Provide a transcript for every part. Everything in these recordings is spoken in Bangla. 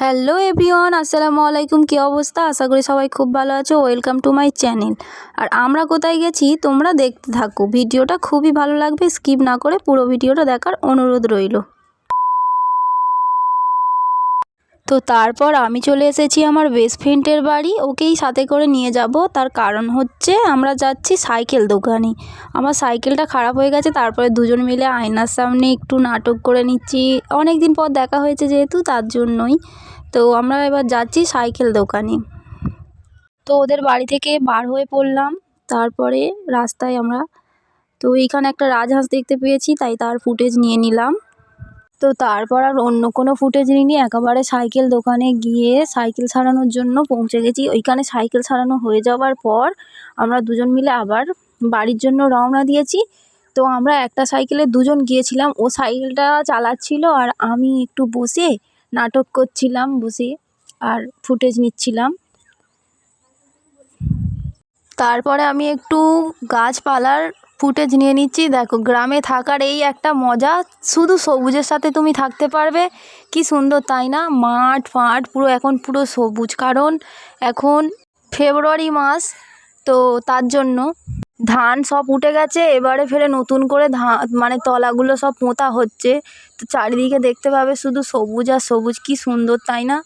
হ্যালো এভরিওয়ান, আসসালামু আলাইকুম। কী অবস্থা? আশা করি সবাই খুব ভালো আছো। ওয়েলকাম টু মাই চ্যানেল আর আমরা কোথায় গেছি? তোমরা দেখতে থাকো। ভিডিওটা খুবই ভালো লাগবে। স্কিপ না করে পুরো ভিডিওটা দেখার অনুরোধ রইল। তো তারপর আমি চলে এসেছি আমার বেস্ট ফ্রেন্ডের বাড়ি। ওকেই সাথে করে নিয়ে যাব। তার কারণ হচ্ছে আমরা যাচ্ছি সাইকেল দোকানে। আমার সাইকেলটা খারাপ হয়ে গেছে, তারপরে দুজন মিলে আয়নার সামনে একটু নাটক করে নিচ্ছি। অনেক দিন পর দেখা হয়েছে যেহেতু, তার জন্যই। তো আমরা এবার যাচ্ছি সাইকেল দোকানে। তো ওদের বাড়ি থেকে বার হয়ে পড়লাম। তারপরে রাস্তায় আমরা, তো এইখানে একটা রাজহাঁস দেখতে পেয়েছি, তাই তার ফুটেজ নিয়ে নিলাম। তো তারপর আর অন্য কোনো ফুটেজ নিইনি। একেবারে সাইকেল দোকানে গিয়ে সাইকেল সারানোর জন্য পৌঁছে গেছি। ওইখানে সাইকেল সারানো হয়ে যাওয়ার পর আমরা দুজন মিলে আবার বাড়ির জন্য রওনা দিয়েছি। তো আমরা একটা সাইকেলে দুজন গিয়েছিলাম। ও সাইকেলটা চালাচ্ছিল আর আমি একটু বসে নাটক করছিলাম, বসে আর ফুটেজ নিচ্ছিলাম। তারপরে আমি একটু গাছপালার ফুটেজ নিয়ে নিচ্ছি। দেখো, গ্রামে থাকার এই একটা মজা, শুধু সবুজের সাথে তুমি থাকতে পারবে। কি সুন্দর, তাই না? মাঠ, ফাট, পুরো এখন পুরো সবুজ। কারণ এখন ফেব্রুয়ারি মাস, তো তার জন্য ধান সব উঠে গেছে। এবারে ফেরে নতুন করে ধান মানে তলাগুলো সব পোঁতা হচ্ছে। তো চারিদিকে দেখতে পাবে শুধু সবুজ আর সবুজ। কি সুন্দর, তাই না?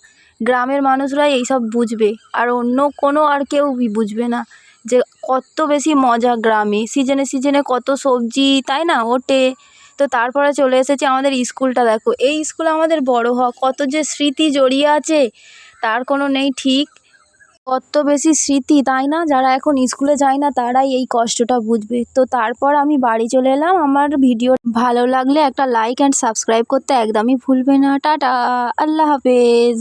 গ্রামের মানুষরাই এইসব বুঝবে। আর অন্য কোনো আর কেউ বুঝবে না যে কত বেশি মজা গ্রামে। সিজনে সিজনে কত সবজি, তাই না? ওঠে তো তারপরে চলে এসেছে আমাদের স্কুলটা, দেখো। এই স্কুলে আমাদের বড় হওয়া, কত যে স্মৃতি জড়িয়ে আছে, তার কোনো নেই ঠিক। কত বেশি স্মৃতি, তাই না? যারা এখন স্কুলে যায় না, তারাই এই কষ্টটা বুঝবে। তো তারপর আমি বাড়ি চলে এলাম। আমার ভিডিও ভালো লাগলে একটা লাইক অ্যান্ড সাবস্ক্রাইব করতে একদমই ভুলবে না। টাটা! আল্লাহ হাফেজ!